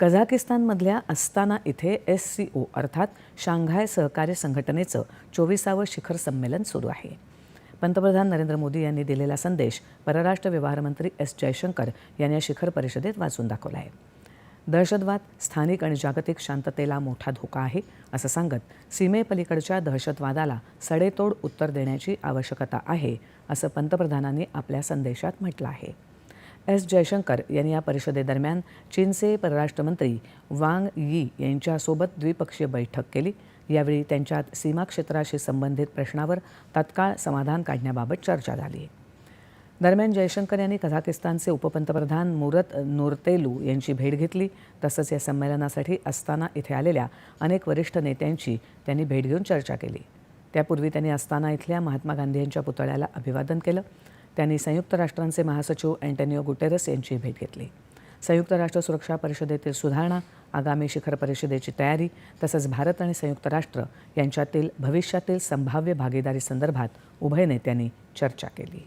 कझाकिस्तानमधल्या Astana इथे S C O अर्थात Shanghai सहकार्य संघटनेचं चोवीसावं शिखर संमेलन सुरू आहे. पंतप्रधान नरेंद्र मोदी यांनी दिलेला संदेश परराष्ट्र व्यवहार मंत्री एस जयशंकर यांनी या शिखर परिषदेत वाचून दाखवला आहे. दहशतवाद स्थानिक आणि जागतिक शांततेला मोठा धोका आहे असं सांगत सीमेपलीकडच्या दहशतवादाला सडेतोड उत्तर देण्याची आवश्यकता आहे असं पंतप्रधानांनी आपल्या संदेशात म्हटलं आहे. एस जयशंकर यांनी या परिषदेदरम्यान चीनचे परराष्ट्रमंत्री वांग यी यांच्यासोबत द्विपक्षीय बैठक केली. यावेळी त्यांच्यात सीमा क्षेत्राशी संबंधित प्रश्नावर तत्काळ समाधान काढण्याबाबत चर्चा झाली. दरम्यान जयशंकर यांनी कझाकिस्तानचे उपपंतप्रधान मुरत नोरतेलू यांची भेट घेतली. तसंच या संमेलनासाठी अस्ताना इथे आलेल्या अनेक वरिष्ठ नेत्यांची त्यांनी भेट घेऊन चर्चा केली. त्यापूर्वी त्यांनी अस्ताना इथल्या महात्मा गांधी यांच्या पुतळ्याला अभिवादन केलं. त्यांनी संयुक्त राष्ट्रांचे महासचिव अँटोनिओ गुटेरस यांची भेट घेतली. संयुक्त राष्ट्र सुरक्षा परिषदेतील सुधारणा आगामी शिखर परिषदेची तयारी तसंच भारत आणि संयुक्त राष्ट्र यांच्यातील भविष्यातील संभाव्य भागीदारी संदर्भात उभय नेत्यांनी चर्चा केली.